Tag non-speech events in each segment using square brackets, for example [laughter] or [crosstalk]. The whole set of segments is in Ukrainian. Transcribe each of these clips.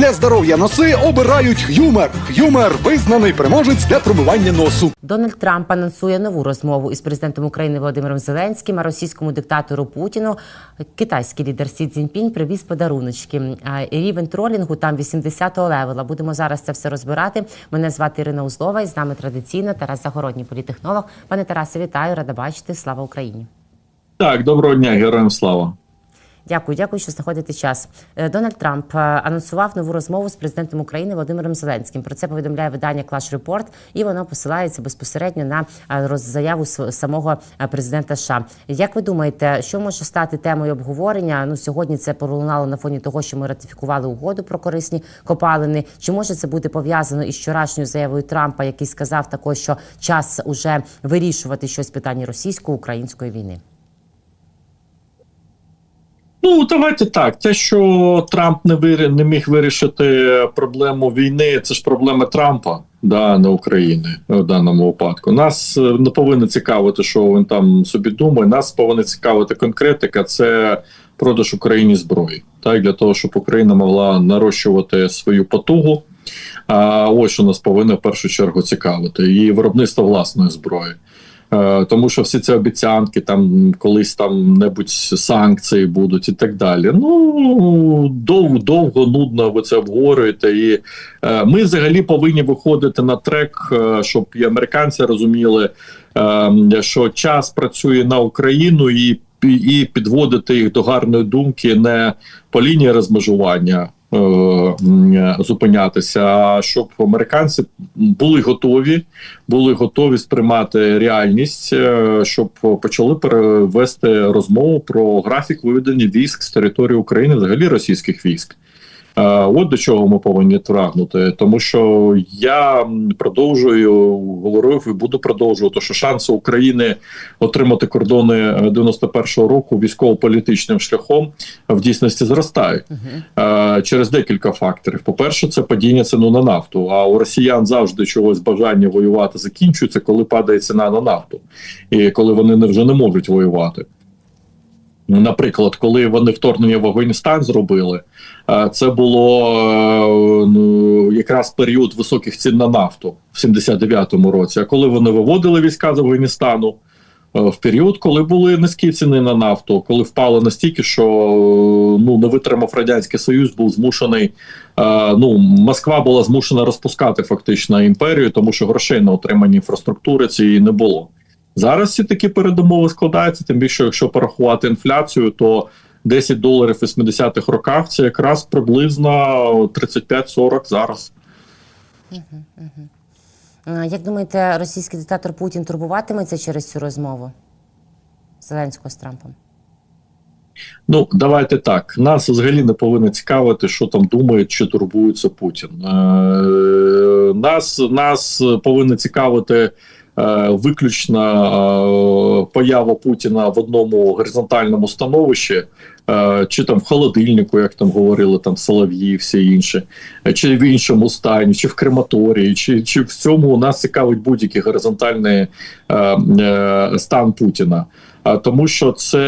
Для здоров'я носи обирають Х'юмер. Х'юмер визнаний переможець для промивання носу. Дональд Трамп анонсує нову розмову із президентом України Володимиром Зеленським, а російському диктатору Путіну китайський лідер Сі Цзіньпінь привіз подаруночки. Рівень тролінгу там 80-го левела. Будемо зараз це все розбирати. Мене звати Ірина Узлова і з нами традиційно Тарас Загородній, політехнолог. Пане Тарасе, вітаю, рада бачити. Слава Україні. Так, доброго дня, героям слава. Дякую, дякую, що знаходите час. Е, Дональд Трамп е, анонсував нову розмову з президентом України Володимиром Зеленським. Про це повідомляє видання Clash Report, і воно посилається безпосередньо на е, заяву самого президента США. Як ви думаєте, що може стати темою обговорення? Ну сьогодні це пролунало на фоні того, що ми ратифікували угоду про корисні копалини. Чи може це бути пов'язано із вчорашньою заявою Трампа, який сказав також, що час уже вирішувати щось в питанні російсько-української війни? Ну давайте так. Те, що Трамп не вирі, не міг вирішити проблему війни, це ж проблема Трампа, да, не України в даному випадку. Нас е, не повинно цікавити, що він там собі думає. Нас повинна цікавити конкретика. Це продаж Україні зброї, так для того, щоб Україна могла нарощувати свою потугу. А ось що нас повинно в першу чергу цікавити, і виробництво власної зброї. Е, Тому що всі ці обіцянки, там колись там небудь санкції будуть і так далі. Ну довго, довго, нудно ви це обговорюєте. І е, ми взагалі повинні виходити на трек, е, щоб і американці розуміли, що час працює на Україну і, і підводити їх до гарної думки не по лінії розмежування. Е, м, Зупинятися, а щоб американці були готові були готові сприймати реальність, е, щоб почали перевести розмову про графік виведення військ з території України, взагалі російських військ. Е, От до чого ми повинні трагнути, тому що я продовжую говорив і буду продовжувати, що шанси України отримати кордони е, 91-го року військово-політичним шляхом в дійсності зростають е, через декілька факторів. По-перше, це падіння ціну на нафту. А у росіян завжди чогось бажання воювати закінчується, коли падає ціна на нафту, і коли вони не вже не можуть воювати. Наприклад, коли вони вторгнення в Афганістан зробили, е, це було е, ну, якраз період високих цін на нафту в 79-му році. А коли вони виводили війська з Афганістану, е, в період, коли були низькі ціни на нафту, коли впали настільки, що ну не витримав радянський союз, був змушений. Ну, Москва була змушена розпускати фактично імперію, тому що грошей на отримання інфраструктури цієї не було. Зараз всі такі передумови складаються. Тим більше, якщо порахувати інфляцію, то 10 доларів в 80-х роках це якраз приблизно 35-40 зараз. Як думаєте, російський диктатор Путін турбуватиметься через цю розмову Зеленського з Трампом? Ну, давайте так. Нас взагалі не повинно цікавити, що там думає чи турбується Путін. Е, нас, нас повинно цікавити виключно е, поява Путіна в одному горизонтальному становищі, е, чи там в холодильнику, як там говорили, там Солов'ї, і всі інші, е, чи в іншому стані, чи в крематорії, чи, чи в цьому нас цікавить будь-який горизонтальний е, е, стан Путіна. А тому, що це,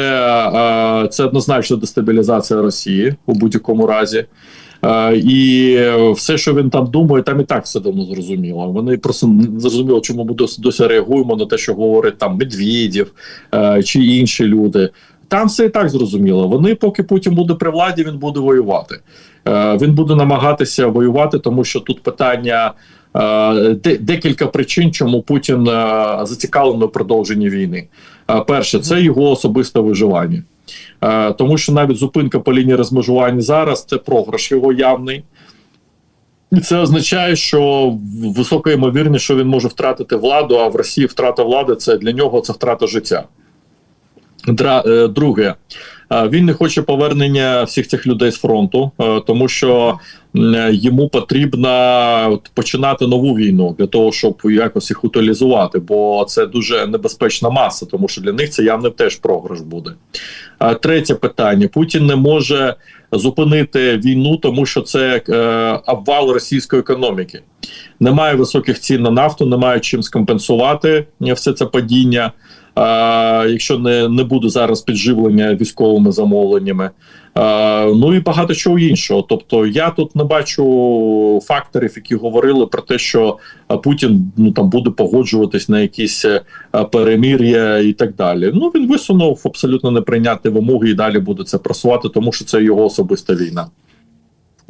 е, це однозначно дестабілізація Росії у будь-якому разі. Е, І все, що він там думає, там і так все давно зрозуміло. Вони просто не зрозуміло, чому ми досі, досі реагуємо на те, що говорить там Медведєв е, чи інші люди. Там все і так зрозуміло. Вони, поки Путін буде при владі, він буде воювати. Е, Він буде намагатися воювати, тому що тут питання декілька причин, чому Путін зацікавлений у продовженні війни. Перше, це його особисте виживання. Е, Тому що навіть зупинка по лінії розмежування зараз це програш його явний. І це означає, що висока ймовірність, що він може втратити владу, а в Росії втрата влади це для нього це втрата життя. Е, Друге, він не хоче повернення всіх цих людей з фронту, е, тому що е, йому потрібно починати нову війну для того, щоб якось їх утилізувати, бо це дуже небезпечна маса, тому що для них це явно теж програш буде. Третє питання: Путін не може зупинити війну, тому що це е, обвал російської економіки. Немає високих цін на нафту, немає чим скомпенсувати е, все це падіння. А, якщо не, не буде зараз підживлення військовими замовленнями, Е, ну і багато чого іншого. Тобто, я тут не бачу факторів, які говорили про те, що Путін ну там буде погоджуватись на якісь е, перемір'я і так далі. Ну він висунув абсолютно неприйнятні вимоги і далі буде це просувати, тому що це його особиста війна.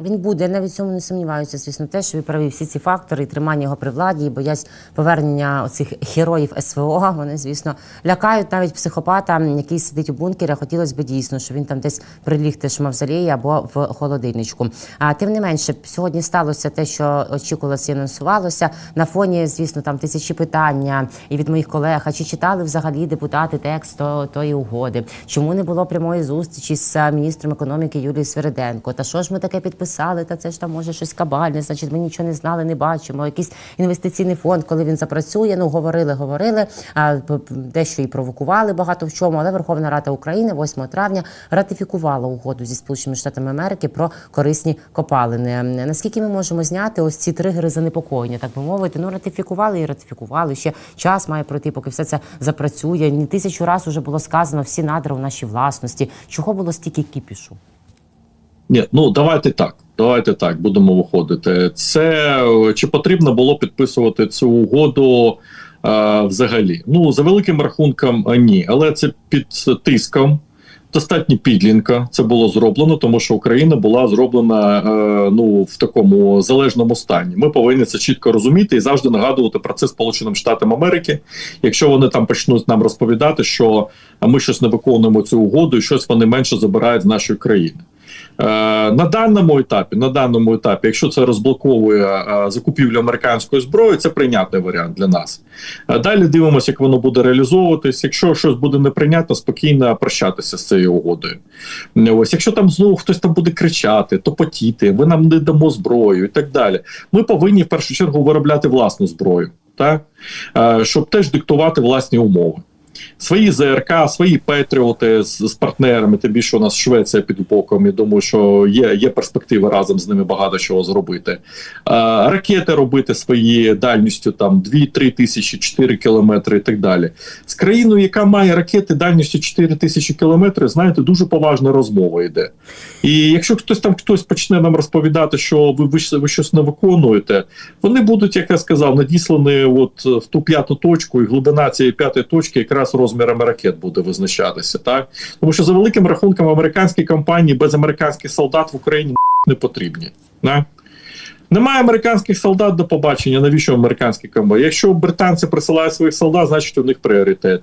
Він буде, я навіть цьому не сумніваюся. Звісно, те, що ви праві всі ці фактори тримання його при владі, і боясь повернення оцих героїв СВО. Вони, звісно, лякають навіть психопата, який сидить у бункері. Хотілося б дійсно, що він там десь приліг теж в мавзолеї або в холодильничку. А тим не менше, сьогодні сталося те, що очікувалося і анонсувалося. На фоні, звісно, там тисячі питання і від моїх колег. А чи читали взагалі депутати текст то- тої угоди? Чому не було прямої зустрічі з міністром економіки Юлією Свириденко? Та що ж ми таке підписали? Та це ж там може щось кабальне, значить, ми нічого не знали, не бачимо. Якийсь інвестиційний фонд, коли він запрацює. Ну говорили, говорили. А дещо і провокували багато в чому. Але Верховна Рада України 8 травня ратифікувала угоду зі Сполученими Штатами Америки про корисні копалини. Наскільки ми можемо зняти ось ці тригери занепокоєння, так би мовити? Ну ратифікували і ратифікували. Ще час має пройти, поки все це запрацює. Ні тисячу разів вже було сказано всі надра в нашій власності. Чого було стільки кіпішу? Ні, ну давайте так. Давайте так будемо виходити. Це е, чи потрібно було підписувати цю угоду е, взагалі? Ну за великим рахунком е, ні, але це під тиском. Достатньо підлінка це було зроблено, тому що Україна була зроблена е, ну в такому залежному стані. Ми повинні це чітко розуміти і завжди нагадувати про це Сполученим Штатам Америки. Якщо вони там почнуть нам розповідати, що ми щось не виконуємо цю угоду, і щось вони менше забирають з нашої країни. Е, на даному етапі, на даному етапі, якщо це розблоковує е, закупівлю американської зброї, це прийнятний варіант для нас. Е, Далі дивимося, як воно буде реалізовуватись. Якщо щось буде неприйнятно, спокійно прощатися з цією угодою. Ось, якщо там знову хтось там буде кричати, топотіти, ви нам не дамо зброю і так далі. Ми повинні в першу чергу виробляти власну зброю, так щоб теж диктувати власні умови. Свої ЗРК, свої Петріоти з, з партнерами. Тим більше у нас Швеція під боком. Я думаю, що є, є перспективи разом з ними багато чого зробити. Е, ракети робити свої дальністю там 2-3 тисячі, 4 кілометри і так далі. З країною, яка має ракети дальністю 4 тисячі кілометрів, знаєте, дуже поважна розмова йде. І якщо хтось там хтось почне нам розповідати, що ви, ви, ви щось не виконуєте, вони будуть, як я сказав, надіслані от в ту п'яту точку, і глибина цієї п'ятої точки якраз розмірами ракет буде визначатися. Так тому що за великим рахунком американські компанії без американських солдат в Україні не потрібні. Так? Немає американських солдат до побачення. Навіщо американські компанії? Якщо британці присилають своїх солдат, значить у них пріоритет.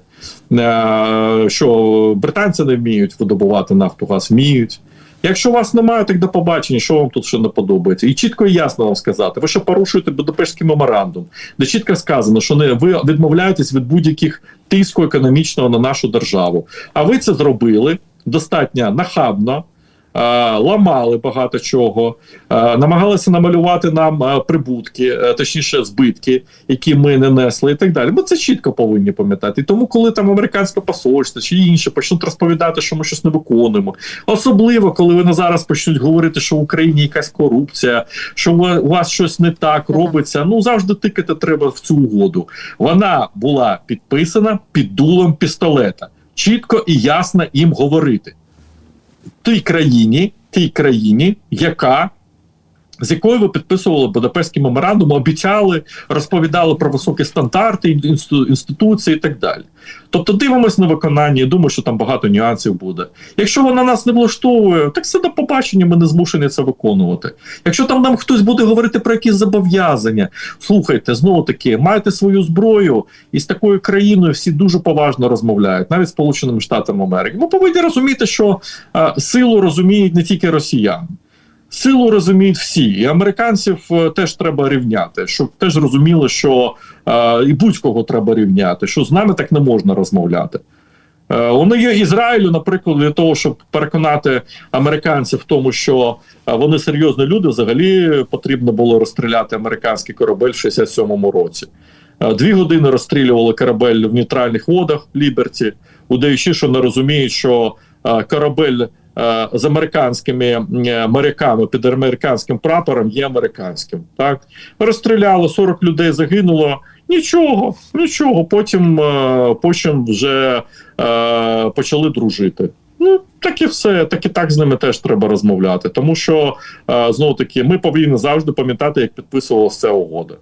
Е, Що британці не вміють видобувати нафту, газ вміють. Якщо вас немає, так до побачення, що вам тут ще не подобається, і чітко і ясно вам сказати, ви що порушуєте Будапештський меморандум, де чітко сказано, що не ви відмовляєтесь від будь-яких тиску економічного на нашу державу. А ви це зробили достатньо нахабно. Е, Ламали багато чого, е, намагалися намалювати нам е, прибутки, точніше збитки, які ми не несли, і так далі. Ми це чітко повинні пам'ятати. І тому, коли там американське посольство чи інші почнуть розповідати, що ми щось не виконуємо, особливо коли вони зараз почнуть говорити, що в Україні якась корупція, що у вас щось не так робиться. Ну завжди тикати треба в цю угоду. Вона була підписана під дулом пістолета. Чітко і ясно їм говорити тій країні, тій країні, яка з якою ви підписували Будапештський меморандум, обіцяли, розповідали про високі стандарти інституції і так далі. Тобто дивимось на виконання, думаю, що там багато нюансів буде. Якщо вона нас не влаштовує, так все до побачення, ми не змушені це виконувати. Якщо там нам хтось буде говорити про якісь зобов'язання, слухайте, знову таки, маєте свою зброю, і з такою країною всі дуже поважно розмовляють, навіть Сполученими Штатами Америки. Ми повинні розуміти, що е, силу розуміють не тільки росіяни. Силу розуміють всі, і американців е, теж треба рівняти, щоб теж розуміли, що е, і будь-кого треба рівняти, що з нами так не можна розмовляти. Е, Воно є Ізраїлю, наприклад, для того, щоб переконати американців в тому, що е, вони серйозні люди, взагалі потрібно було розстріляти американський корабель в 67-му році. Е, Дві години розстрілювали корабель в нейтральних водах Ліберті, удаючи, що не розуміють, що корабель з американськими е, моряками під американським прапором є американським. Так розстріляли 40 людей, загинуло. Нічого, нічого. Потім, е, потім вже е, почали дружити. Ну, так і все, так і так з ними теж треба розмовляти. Тому що е, знову таки ми повинні завжди пам'ятати, як підписувалася угода.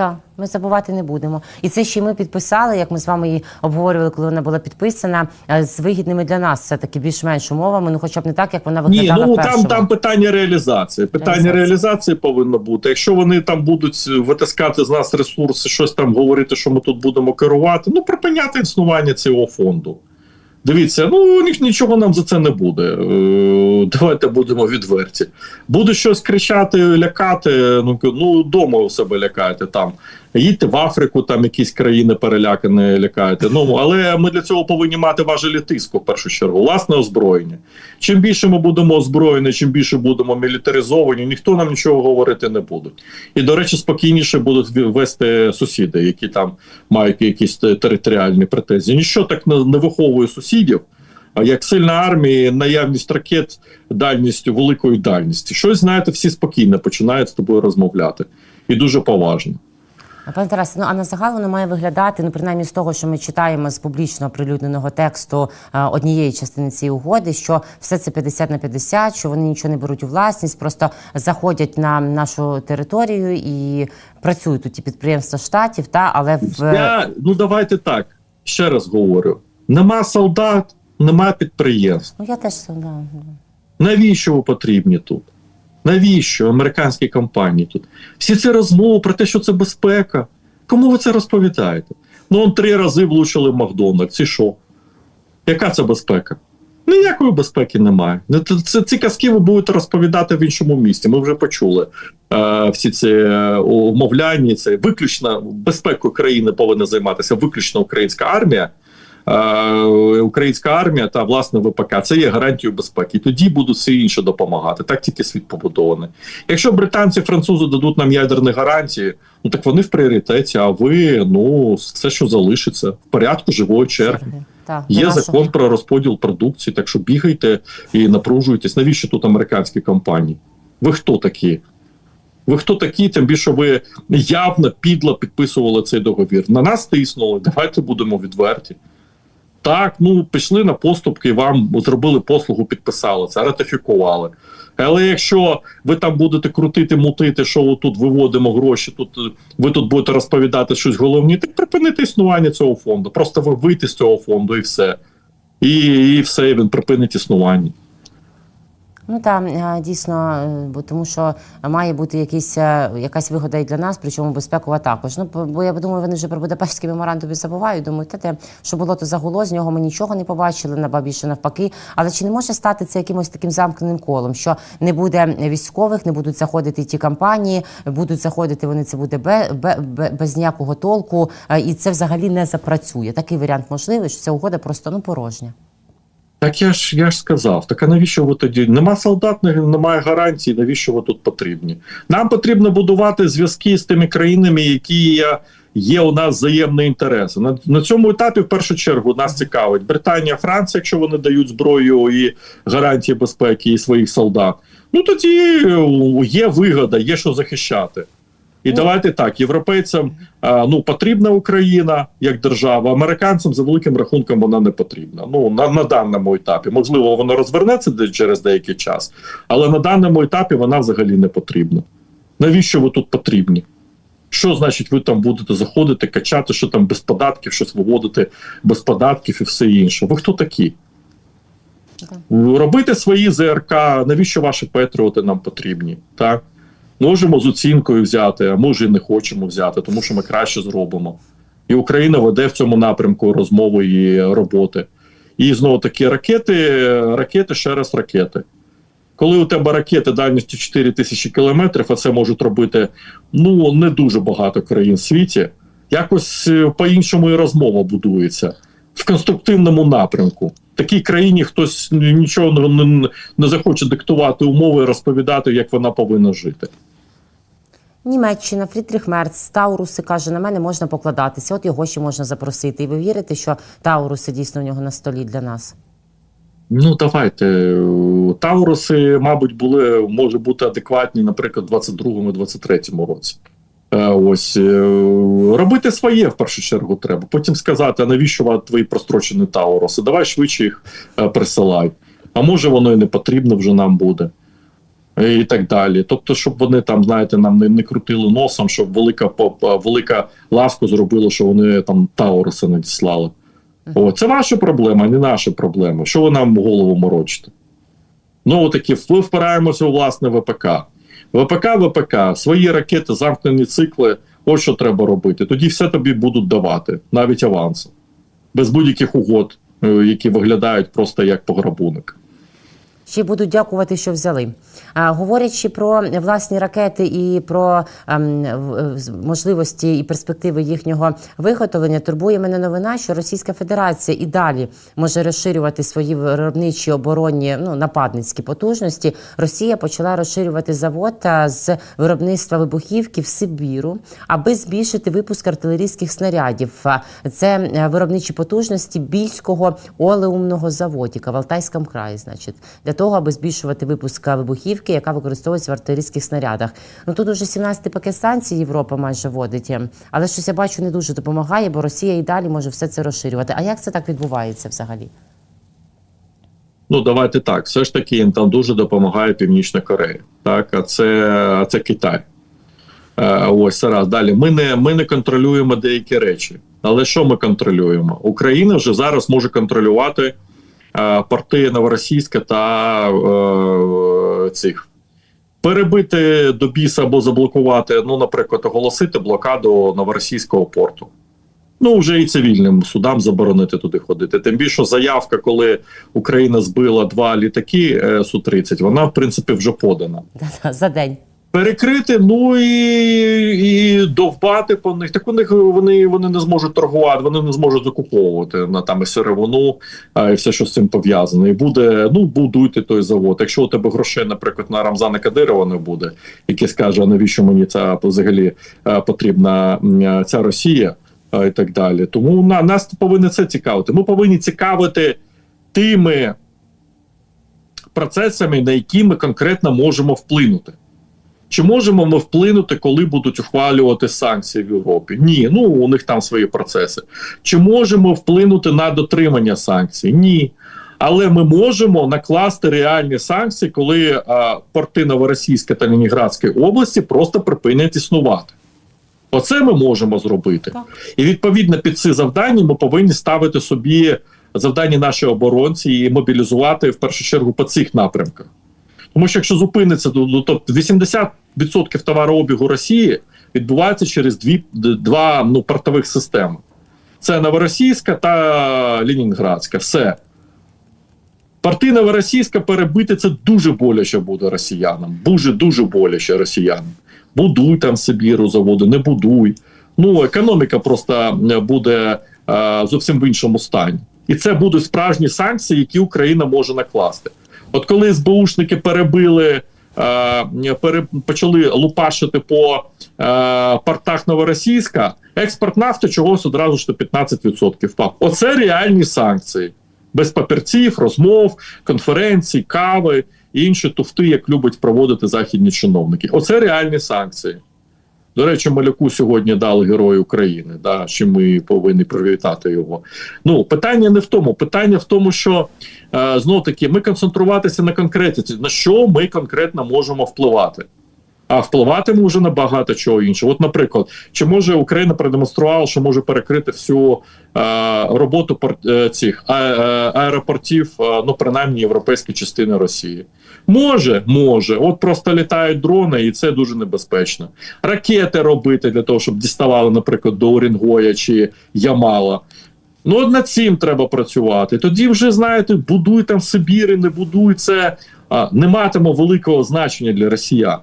Так, ми забувати не будемо. І це ще ми підписали, як ми з вами її обговорювали, коли вона була підписана, е, з вигідними для нас все таки більш-менш умовами. Ну, хоча б не так, як вона Ні, ну в там, там питання реалізації. Питання Реалізації. реалізації повинно бути. Якщо вони там будуть витискати з нас ресурси, щось там говорити, що ми тут будемо керувати, ну припиняти існування цього фонду. Дивіться, ну ні- нічого нам за це не буде. Е, Давайте будемо відверті. Буде щось кричати, лякати. Ну ну дома у себе лякайте там. Їдьте в Африку, там якісь країни перелякані лякайте. Ну але ми для цього повинні мати важелі тиску в першу чергу, власне озброєння. Чим більше ми будемо озброєні, чим більше будемо мілітаризовані, ніхто нам нічого говорити не буде. І до речі, спокійніше будуть вести сусіди, які там мають якісь територіальні претензії. Ніщо так не виховує сусідів. А як сильна армія, наявність ракет дальністю великої дальності. Щось знаєте, всі спокійно починають з тобою розмовляти, і дуже поважно. А, Пане Тарасе, ну а на загал воно має виглядати, ну принаймні з того, що ми читаємо з публічно оприлюдненого тексту е, однієї частини цієї угоди, що все це 50 на 50, що вони нічого не беруть у власність, просто заходять на нашу територію і працюють тут ті підприємства штатів, та але в Я, ну давайте так. Ще раз говорю: нема солдат, нема підприємств. ну я теж да, да. Навіщо ви потрібні тут? Навіщо американські компанії тут? Всі ці розмови про те, що це безпека. Кому ви це розповідаєте? Ну, он три рази влучили в Макдональдс. І що? Яка це безпека? Ніякої безпеки немає. Ну, це- ці казки ви будете розповідати в іншому місті. Ми вже почули е, всі ці е, умовляння. Це виключно безпекою країни повинна займатися виключно українська армія. Е, українська армія та власне ВПК це є гарантією безпеки. І тоді будуть всі інші допомагати. Так тільки світ побудований. Якщо британці, французи дадуть нам ядерні гарантії, ну так вони в пріоритеті. А ви ну все, що залишиться в порядку живої черги. Так, Є закон про розподіл продукції, так що бігайте і напружуйтесь. Навіщо тут американські компанії? Ви хто такі? Ви хто такі? Тим більше ви явно підло підписували цей договір. На нас тиснули. Давайте будемо відверті. Так, ну пішли на поступки, вам зробили послугу, підписали це, ратифікували. Але якщо ви там будете крутити, мутити, що тут виводимо гроші, тут е, ви тут будете розповідати щось головні, так припинити існування цього фонду. Просто ви вийти з цього фонду і все. І, і все, і він припинить існування. Ну так, е, дійсно, е, бо тому що має бути якийсь, е, якась вигода і для нас, причому безпекова також. Ну, бо- я думаю, вони вже про Будапештський меморандум забувають. Думаю, те, те, що було, то загуло, з нього ми нічого не побачили, на більше навпаки. Але чи не може стати це якимось таким замкненим колом, що не буде військових, не будуть заходити ті компанії, будуть заходити вони це буде бе, бе, бе- без ніякого толку, і це взагалі не запрацює. Такий варіант можливий, що ця угода просто ну порожня. Так я ж я ж сказав, так а навіщо ви тоді? Нема солдат, немає гарантій, навіщо ви тут потрібні? Нам потрібно будувати зв'язки з тими країнами, які є, у нас взаємні інтереси. На, на цьому етапі, в першу чергу, нас цікавить Британія, Франція, якщо вони дають зброю і гарантії безпеки і своїх солдат. Ну тоді е, є вигода, є що захищати. І Ну. давайте так, європейцям ну потрібна Україна як держава, американцям за великим рахунком вона не потрібна. Ну на, на даному етапі. Можливо, вона розвернеться через деякий час, але на даному етапі вона взагалі не потрібна. Навіщо ви тут потрібні? Що значить, ви там будете заходити, качати, що там без податків, щось виводити без податків і все інше? Ви хто такі? Робити свої ЗРК, навіщо ваші патріоти нам потрібні? Так? Можемо з оцінкою взяти, а може і не хочемо взяти, тому що ми краще зробимо. І Україна веде в цьому напрямку розмови і роботи. І знову таки ракети, ракети, ще раз ракети. Коли у тебе ракети дальністю 4 тисячі кілометрів, а це можуть робити ну не дуже багато країн в світі, якось е, по-іншому і розмова будується в конструктивному напрямку. Такій країні хтось нічого не, не захоче диктувати умови і розповідати, як вона повинна жити. Німеччина, Фрідріх Мерц, Тауруси каже, на мене можна покладатися. От його ще можна запросити. І ви вірите, що Тауруси дійсно у нього на столі для нас? Ну давайте Тауруси, мабуть, були може бути адекватні, наприклад, в 22-23 році. Е, Ось е, робити своє в першу чергу треба. Потім сказати, а навіщо вам твої прострочені Тауруси? Давай швидше їх е, присилай. А може воно і не потрібно вже нам буде. Е, І так далі. Тобто, щоб вони там, знаєте, нам не, не крутили носом, щоб велика поп- велика ласку зробила, що вони там Тауруси надіслали. О, це ваша проблема, не наша проблема. Що ви нам голову морочите? Ну, такі ми впираємося у власне ВПК. ВПК, ВПК, свої ракети, замкнені цикли. Ось що треба робити. Тоді все тобі будуть давати, навіть аванси, без будь-яких угод, е, які виглядають просто як пограбунок. Ще будуть дякувати, що взяли. А, говорячи про власні ракети і про ем, можливості і перспективи їхнього виготовлення, турбує мене новина, що Російська Федерація і далі може розширювати свої виробничі оборонні ну нападницькі потужності. Росія почала розширювати завод з виробництва вибухівки в Сибіру, аби збільшити випуск артилерійських снарядів. Це е, виробничі потужності більського олеумного заводіка в Алтайському краї, значить, для того, аби збільшувати випуск вибухівки, яка використовується в артилерійських снарядах. Ну тут уже 17 пакет санкцій Європа майже вводить, е, але щось я бачу не дуже допомагає, бо Росія і далі може все це розширювати. А як це так відбувається взагалі? Ну, давайте так. Все ж таки їм там дуже допомагає Північна Корея. Так, а це, а це Китай. Е, ось раз. Далі. Ми не, ми не контролюємо деякі речі. Але що ми контролюємо? Україна вже зараз може контролювати порти Новоросійська та е, цих. Перебити до біса або заблокувати, ну, наприклад, оголосити блокаду новоросійського порту. Ну, вже і цивільним судам заборонити туди ходити. Тим більше заявка, коли Україна збила два літаки е, Су-30, вона, в принципі, вже подана. [laughs] За день. Перекрити, ну і, і довбати по них. Так у них вони, вони не зможуть торгувати, вони не зможуть закуповувати на там і сировину, а, і все, що з цим пов'язано. І буде, ну, будуйте той завод. Якщо у тебе грошей, наприклад, на Рамзана Кадирова не буде, який скаже, навіщо мені ця взагалі е, потрібна е, ця Росія, а, і так далі. Тому на, нас повинні це цікавити. Ми повинні цікавити тими процесами, на які ми конкретно можемо вплинути. Чи можемо ми вплинути, коли будуть ухвалювати санкції в Європі? Ні, ну у них там свої процеси. Чи можемо вплинути на дотримання санкцій? Ні. Але ми можемо накласти реальні санкції, коли а, порти Новоросійська та Ленінградської області просто припинять існувати. Оце ми можемо зробити. І відповідно під ці завдання ми повинні ставити собі завдання наші оборонці і мобілізувати в першу чергу по цих напрямках. Тому що якщо зупиниться, то тобто 80 відсотків товарообігу Росії відбувається через дві два ну портових системи: це Новоросійська та Лінінградська. Все. Порти Новоросійська перебити це дуже боляче буде росіянам. Дуже дуже боляче росіянам. Будуй там Сибіру заводи, не будуй. Ну економіка просто е, буде е, зовсім в іншому стані. І це будуть справжні санкції, які Україна може накласти. От коли СБУшники перебили пере, почали лупашити по е, портах Новоросійська, експорт нафти чогось одразу ж до 15% впав. Оце реальні санкції. Без папірців, розмов, конференцій, кави і інші туфти, як любить проводити західні чиновники. Оце реальні санкції. До речі, Малюку сьогодні дали Герой України, да, що ми повинні привітати його. Ну, питання не в тому. Питання в тому, що е, знов таки ми концентруватися на конкретиці, на що ми конкретно можемо впливати. А впливати ми вже на багато чого іншого. От, наприклад, чи може Україна продемонструвала, що може перекрити всю е, роботу е, цих е, аеропортів, е, ну принаймні європейської частини Росії? Може, може. От просто літають дрони, і це дуже небезпечно. Ракети робити для того, щоб діставали, наприклад, до Орінгоя чи Ямала. Ну, от над цим треба працювати. Тоді вже знаєте, будуй там Сибіри, не будуй це, а, не матиме великого значення для росіян.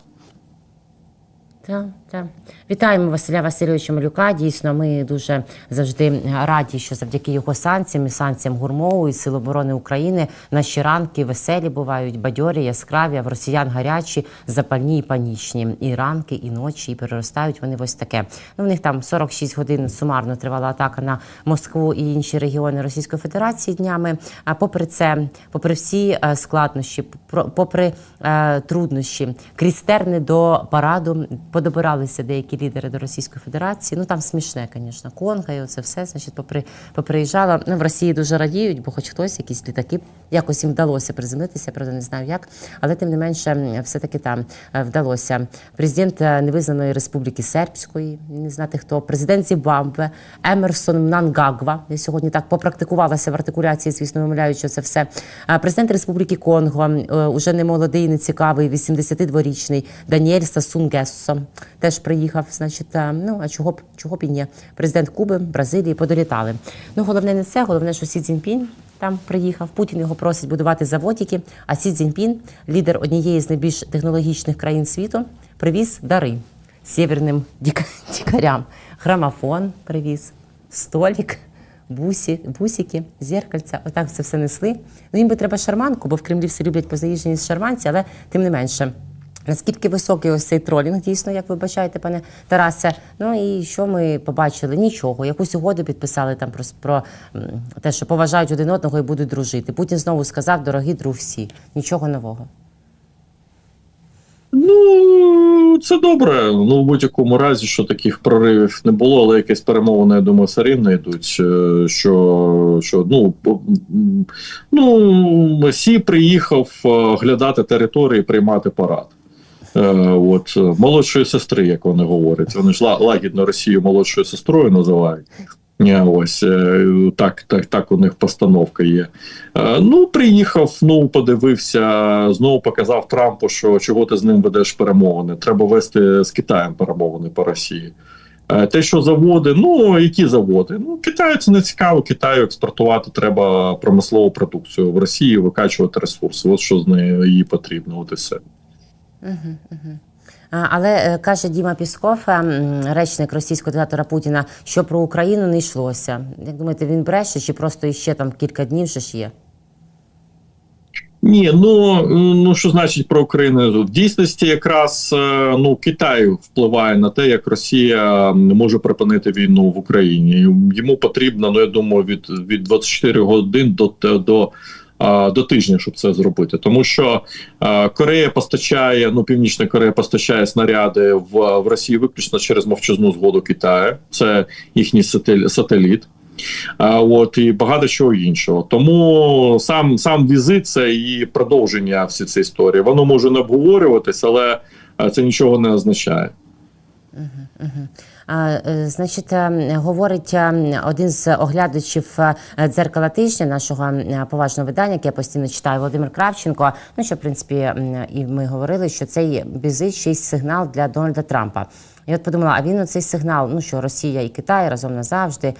Так, так. Вітаємо Василя Васильовича Малюка. Дійсно, ми дуже завжди раді, що завдяки його санкціям і санкціям гурмову і Сил оборони України наші ранки веселі бувають, бадьорі, яскраві, а в росіян гарячі, запальні і панічні. І ранки, і ночі, і переростають вони ось таке. Ну, в них там 46 годин сумарно тривала атака на Москву і інші регіони Російської Федерації днями. А попри це, попри всі е, складнощі, попри е, труднощі, крізь терни до параду подобирали поверталися лідери до Російської Федерації. Ну там смішне, звісно, Конга і оце все. Значить, попри поприїжджала. Ну, в Росії дуже радіють, бо хоч хтось, якісь літаки, якось їм вдалося приземлитися, правда, не знаю як. Але тим не менше, все-таки там е, вдалося. Президент е, невизнаної республіки Сербської, не знати хто, президент Зімбабве, Емерсон Мнангагва. Я сьогодні так попрактикувалася в артикуляції, звісно, вимовляючи це все. Президент Республіки Конго, е, уже не молодий, не цікавий, 82-річний Даніель Сасун Гессо теж приїхав. Значить, е, ну а чого б чого б і ні? Президент Куби, Бразилії подолітали. Ну головне не це, головне, що Сі Цзіньпінь там приїхав. Путін його просить будувати заводики. А Сі Цзіньпін, лідер однієї з найбільш технологічних країн світу, привіз дари сєвєрним дік- [laughs] дікарям. Грамофон привіз, столик, бусі, бусики, зеркальця. Отак це все несли. Ну їм би треба шарманку, бо в Кремлі все люблять позаїжджені з шарманці, але тим не менше. Наскільки високий ось цей тролінг, дійсно, як ви бачаєте, пане Тарасе. Ну і що ми побачили? Нічого. Якусь угоду підписали там про, про те, що поважають один одного і будуть дружити. Путін знову сказав, дорогі друг всі. Нічого нового. Ну, це добре. Ну, в будь-якому разі, що таких проривів не було, але якісь перемовини, я думаю, все рівно йдуть. е, Що, що ну, ну, Сі приїхав е, оглядати території, приймати парад. Е, От е, молодшої сестри, як вони говорять. Вони ж лагідно Росію молодшою сестрою називають. Е, Ось так, так, так у них постановка є. Ну, приїхав, ну подивився, знову показав Трампу, що чого ти з ним ведеш перемовини. Треба вести з Китаєм перемовини по Росії. Те, що заводи, ну які заводи? Ну Китаю це не цікаво. Китаю експортувати треба промислову продукцію в Росії, викачувати ресурси. От що з нею їй потрібно. От і все. Але е, каже Діма Пісков, е, речник російського диктатора Путіна, що про Україну не йшлося. Як думаєте, він бреше чи просто іще там кілька днів ще ж є? Ні, ну ну що значить про Україну? В дійсності якраз е, ну Китай впливає на те, як Росія може припинити війну в Україні. Йому потрібно, ну я думаю, від від 24 годин до до. До тижня, щоб це зробити, тому що Корея постачає, ну Північна Корея постачає снаряди в, в Росію виключно через мовчазну згоду Китаю. Це їхній сателі- сателіт. От і багато чого іншого. Тому сам сам візит це і продовження всі цієї історії. Воно може не обговорюватись, але це нічого не означає. А, е, Значить, е, говорить е, один з оглядачів е, дзеркала тижня нашого е, поважного видання, яке я постійно читаю, Володимир Кравченко. Ну що в принципі, і ми говорили, що цей візит ще сигнал для Дональда Трампа. І от подумала, а він оцей сигнал, ну що Росія і Китай разом назавжди.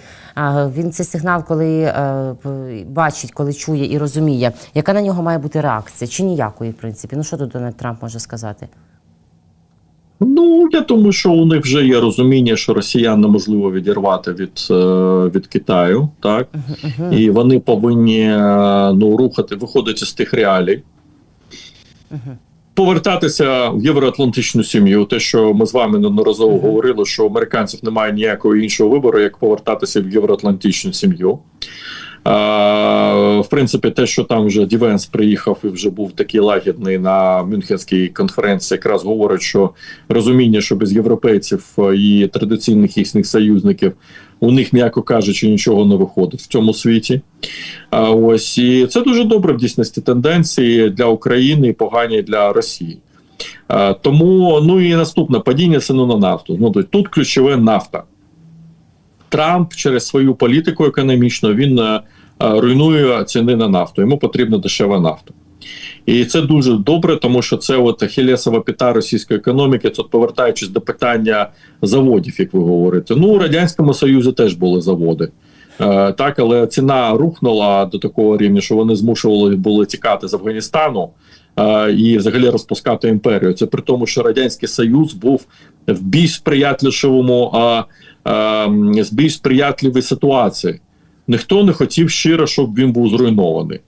Він цей сигнал, коли е, бачить, коли чує і розуміє, яка на нього має бути реакція, чи ніякої, в принципі. Ну що тут Дональд Трамп може сказати? Ну я думаю, що у них вже є розуміння, що росіян неможливо відірвати від, е, від Китаю, так? І вони повинні е, ну рухати, виходити з тих реалій. Повертатися в євроатлантичну сім'ю, те, що ми з вами неодноразово говорили, що у американців немає ніякого іншого вибору, як повертатися в євроатлантичну сім'ю. В принципі, те, що там вже Дівенс приїхав і вже був такий лагідний на Мюнхенській конференції, якраз говорить, що розуміння, що без європейців е, і традиційних їхніх союзників у них, м'яко кажучи, нічого не виходить в цьому світі. А ось і це дуже добре в дійсності тенденції для України і погані для Росії. Тому ну і наступне падіння ціну на нафту. Ну тут ключове нафта. Трамп через свою політику економічну він е, е, руйнує ціни на нафту. Йому потрібна дешева нафта. І це дуже добре, тому що це от ахілесова піта російської економіки. Це повертаючись до питання заводів, як ви говорите. Ну у радянському союзі теж були заводи. Е, так, але ціна рухнула до такого рівня, що вони змушували були тікати з Афганістану і взагалі розпускати імперію. Це при тому, що радянський союз був в більш сприятливому, а е, з більш сприятливій ситуації. Ніхто не хотів щиро, щоб він був зруйнований.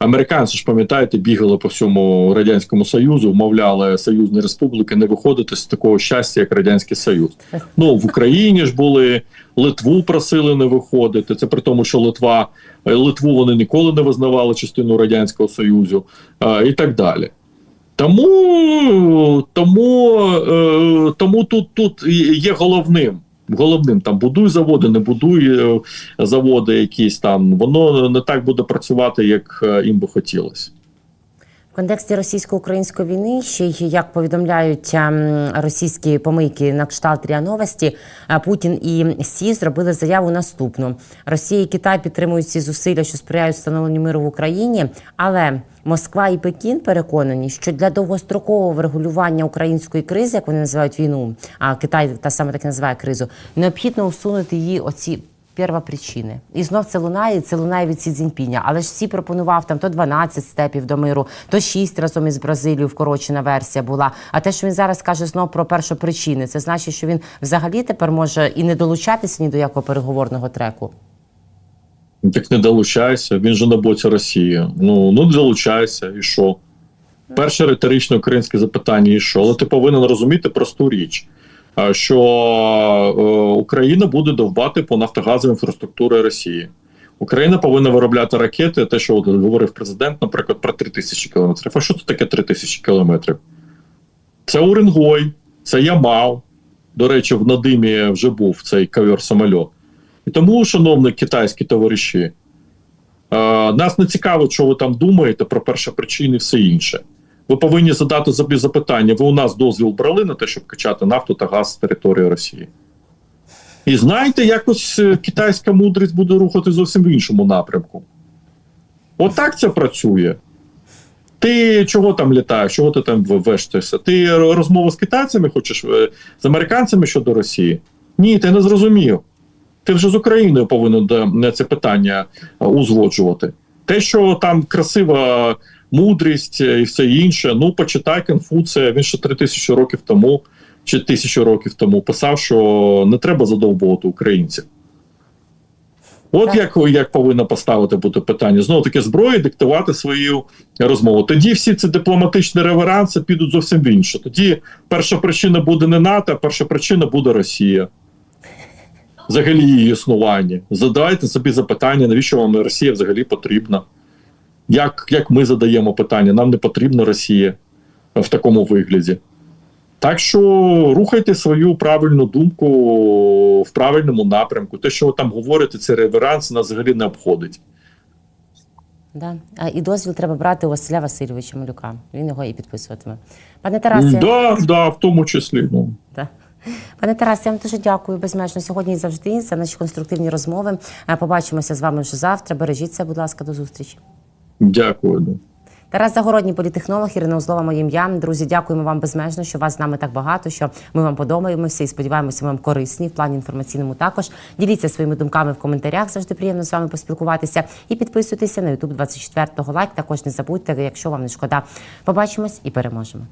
Американці ж пам'ятаєте, бігали по всьому радянському союзу, вмовляли союзні республіки не виходити з такого щастя, як радянський союз. Ну в Україні ж були Литву просили не виходити. Це при тому, що Литва Литву вони ніколи не визнавали частину радянського союзу, е, і так далі. Тому, тому, е, тому тут, тут є головним. Головним там будуй заводи, не будуй е, заводи, якісь там. Воно не так буде працювати, як е, їм би хотілося. Контексті російсько-української війни ще й як повідомляють ем, російські помийки на кшталт РІА Новості, е, Путін і Сі зробили заяву наступну: Росія і Китай підтримують ці зусилля, що сприяють встановленню миру в Україні, але Москва і Пекін переконані, що для довгострокового врегулювання української кризи, як вони називають війну, а Китай та саме так називає кризу, необхідно усунути її оці первопричини. І знов це лунає, це лунає від Сі Цзіньпіня. Але ж Сі пропонував там то 12 степів до миру, то 6 разом із Бразилією вкорочена версія була. А те, що він зараз каже знов про першопричини, це значить, що він взагалі тепер може і не долучатися ні до якого переговорного треку. Так не долучайся, він же на боці Росії. Ну ну долучайся, і що? Перше риторичне українське запитання, і що? Але ти повинен розуміти просту річ, що е, Україна буде довбати по нафтогазовій інфраструктурі Росії. Україна повинна виробляти ракети, те, що говорив президент, наприклад, про 3 тисячі кілометрів. А що це таке 3 тисячі кілометрів? Це Уренгой, це Ямал. До речі, в Надимі вже був цей ковер самольот. І тому, шановні китайські товариші, е, нас не цікавить, що ви там думаєте про першопричини і все інше. Ви повинні задати собі запитання: ви у нас дозвіл брали на те, щоб качати нафту та газ з території Росії? І знаєте, якось е, китайська мудрість буде рухати зовсім в іншому напрямку. Отак це працює. Ти чого там літаєш? Чого ти там вештаєшся? Ти розмову з китайцями хочеш е, з американцями щодо Росії? Ні, ти не зрозумів. Ти вже з Україною повинен це питання е, узгоджувати. Те, що там красива мудрість е, і все інше, ну почитай Конфуція, він ще три тисячі років тому чи тисячу років тому писав, що не треба задовбувати українців. От як, як повинно поставити бути питання. Знову таки зброї диктувати свою розмову. Тоді всі ці дипломатичні реверанси підуть зовсім в інше. Тоді перша причина буде не НАТО, а перша причина буде Росія. Взагалі її існування. Задавайте собі запитання, навіщо вам Росія взагалі потрібна? Як, як ми задаємо питання? Нам не потрібна Росія в такому вигляді. Так що рухайте свою правильну думку в правильному напрямку. Те, що ви там говорите, це реверанс, нас взагалі не обходить. Да. А, і дозвіл треба брати у Василя Васильовича Малюка. Він його і підписуватиме. Пане Тарасе, Да, да, в тому числі. Ну. Да. Пане Тарасе, я вам дуже дякую безмежно сьогодні і завжди за наші конструктивні розмови. Е, Побачимося з вами вже завтра. Бережіться, будь ласка, до зустрічі. Дякую. Тарас Загородній, політехнолог, Ірина Узлова, моє ім'я. Друзі, дякуємо вам безмежно, що вас з нами так багато, що ми вам подобаємося і сподіваємося, ми вам корисні в плані інформаційному також. Діліться своїми думками в коментарях. Завжди приємно з вами поспілкуватися. І підписуйтеся на YouTube 24 лайк. Також не забудьте, якщо вам не шкода. Побачимось і переможемо.